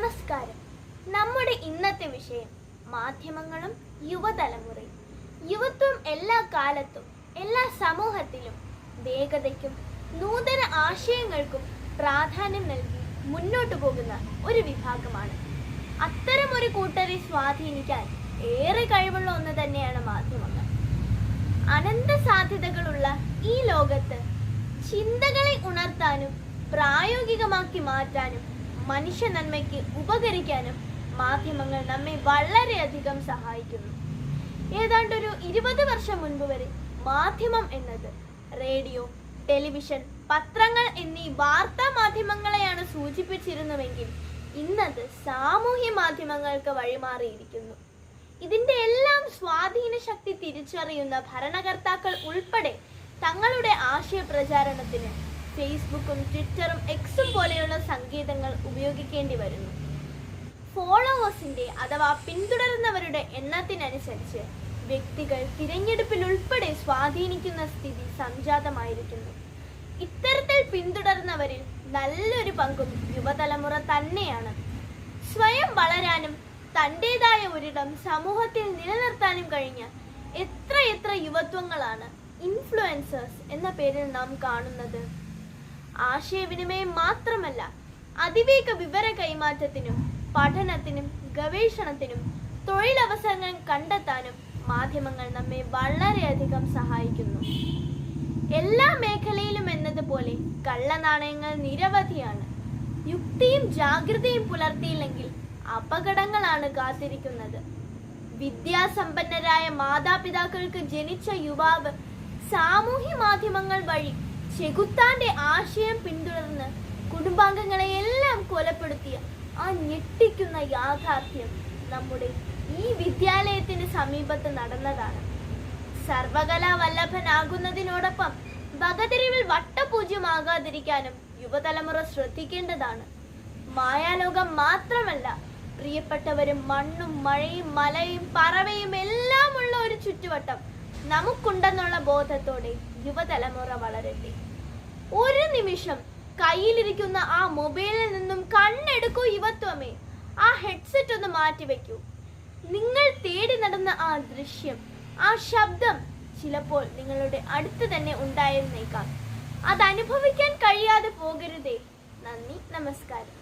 നമസ്കാരം. നമ്മുടെ ഇന്നത്തെ വിഷയം മാധ്യമങ്ങളും യുവതലമുറയും. യുവത്വം എല്ലാ കാലത്തും എല്ലാ സമൂഹത്തിലും വേഗതയ്ക്കും നൂതന ആശയങ്ങൾക്കും പ്രാധാന്യം നൽകി മുന്നോട്ടു പോകുന്ന ഒരു വിഭാഗമാണ്. അത്തരം ഒരു കൂട്ടരെ സ്വാധീനിക്കാൻ ഏറെ കഴിവുള്ള ഒന്ന് തന്നെയാണ് മാധ്യമങ്ങൾ. അനന്ത സാധ്യതകളുള്ള ഈ ലോകത്ത് ചിന്തകളെ ഉണർത്താനും പ്രായോഗികമാക്കി മാറ്റാനും മനുഷ്യ നന്മയ്ക്ക് ഉപകരിക്കാനും മാധ്യമങ്ങൾ നമ്മെ വളരെയധികം സഹായിക്കുന്നു. ഏതാണ്ട് ഒരു ഇരുപത് വർഷം മുൻപ് വരെ മാധ്യമം എന്നത് റേഡിയോ ടെലിവിഷൻ പത്രങ്ങൾ എന്നീ വാർത്താ മാധ്യമങ്ങളെയാണ് സൂചിപ്പിച്ചിരുന്നുവെങ്കിൽ ഇന്നത് സാമൂഹ്യ മാധ്യമങ്ങൾക്ക് വഴിമാറിയിരിക്കുന്നു. ഇതിന്റെ എല്ലാം സ്വാധീന ശക്തി തിരിച്ചറിയുന്ന ഭരണകർത്താക്കൾ ഉൾപ്പെടെ തങ്ങളുടെ ആശയ പ്രചാരണത്തിന് ഫേസ്ബുക്കും ട്വിറ്ററും എക്സും പോലെയുള്ള സങ്കേതങ്ങൾ ഉപയോഗിക്കേണ്ടി വരുന്നു. ഫോളോവേഴ്സിന്റെ അഥവാ പിന്തുടരുന്നവരുടെ എണ്ണത്തിനനുസരിച്ച് വ്യക്തികൾ തിരഞ്ഞെടുപ്പിൽ ഉൾപ്പെടെ സ്വാധീനിക്കുന്ന സ്ഥിതി സംജാതമായിരിക്കുന്നു. ഇത്തരത്തിൽ പിന്തുടരുന്നവരിൽ നല്ലൊരു പങ്കും യുവതലമുറ തന്നെയാണ്. സ്വയം വളരാനും തന്റെതായ ഒരിടം സമൂഹത്തിൽ നിലനിർത്താനും കഴിഞ്ഞ എത്ര എത്ര യുവത്വങ്ങളാണ് ഇൻഫ്ലുവൻസേഴ്സ് എന്ന പേരിൽ നാം കാണുന്നത്? ആശയവിനിമയം മാത്രമല്ല അതിവേഗ വിവര കൈമാറ്റത്തിനും പഠനത്തിനും ഗവേഷണത്തിനും തൊഴിലവസരങ്ങൾ കണ്ടെത്താനും മാധ്യമങ്ങൾ നമ്മെ വളരെയധികം സഹായിക്കുന്നു. എല്ലാ മേഖലയിലും എന്നതുപോലെ കള്ളനാണയങ്ങൾ നിരവധിയാണ്. യുക്തിയും ജാഗ്രതയും പുലർത്തിയില്ലെങ്കിൽ അപകടങ്ങളാണ് കാത്തിരിക്കുന്നത്. വിദ്യാസമ്പന്നരായ മാതാപിതാക്കൾക്ക് ജനിച്ച യുവാവ് സാമൂഹ്യ മാധ്യമങ്ങൾ വഴി ചെകുത്താന്റെ ആശയം പിന്തുടർന്ന് കുടുംബാംഗങ്ങളെ എല്ലാം കൊലപ്പെടുത്തിയ ആ ഞെട്ടിക്കുന്ന യാഥാർത്ഥ്യം നമ്മുടെ ഈ വിദ്യാലയത്തിന് സമീപത്ത് നടന്നതാണ്. സർവകലാ വല്ലഭനാകുന്നതിനോടൊപ്പം വകതിരിവിൽ വട്ടപൂജ്യമാകാതിരിക്കാനും യുവതലമുറ ശ്രദ്ധിക്കേണ്ടതാണ്. മായാലോകം മാത്രമല്ല പ്രിയപ്പെട്ടവരും മണ്ണും മഴയും മലയും പറവയും എല്ലാം ഉള്ള ഒരു ചുറ്റുവട്ടം നമുക്കുണ്ടെന്നുള്ള ബോധത്തോടെ യുവതലമുറ വളരട്ടെ. ഒരു നിമിഷം കയ്യിലിരിക്കുന്ന ആ മൊബൈലിൽ നിന്നും കണ്ണെടുക്കൂ യുവത്വമേ. ആ ഹെഡ്സെറ്റ് ഒന്ന് മാറ്റി വെക്കൂ. നിങ്ങൾ തേടി നടന്ന ആ ദൃശ്യം ആ ശബ്ദം ചിലപ്പോൾ നിങ്ങളുടെ അടുത്ത് തന്നെ ഉണ്ടായിരുന്നേക്കാം. അത് അനുഭവിക്കാൻ കഴിയാതെ പോകരുതേ. നന്ദി നമസ്കാരം.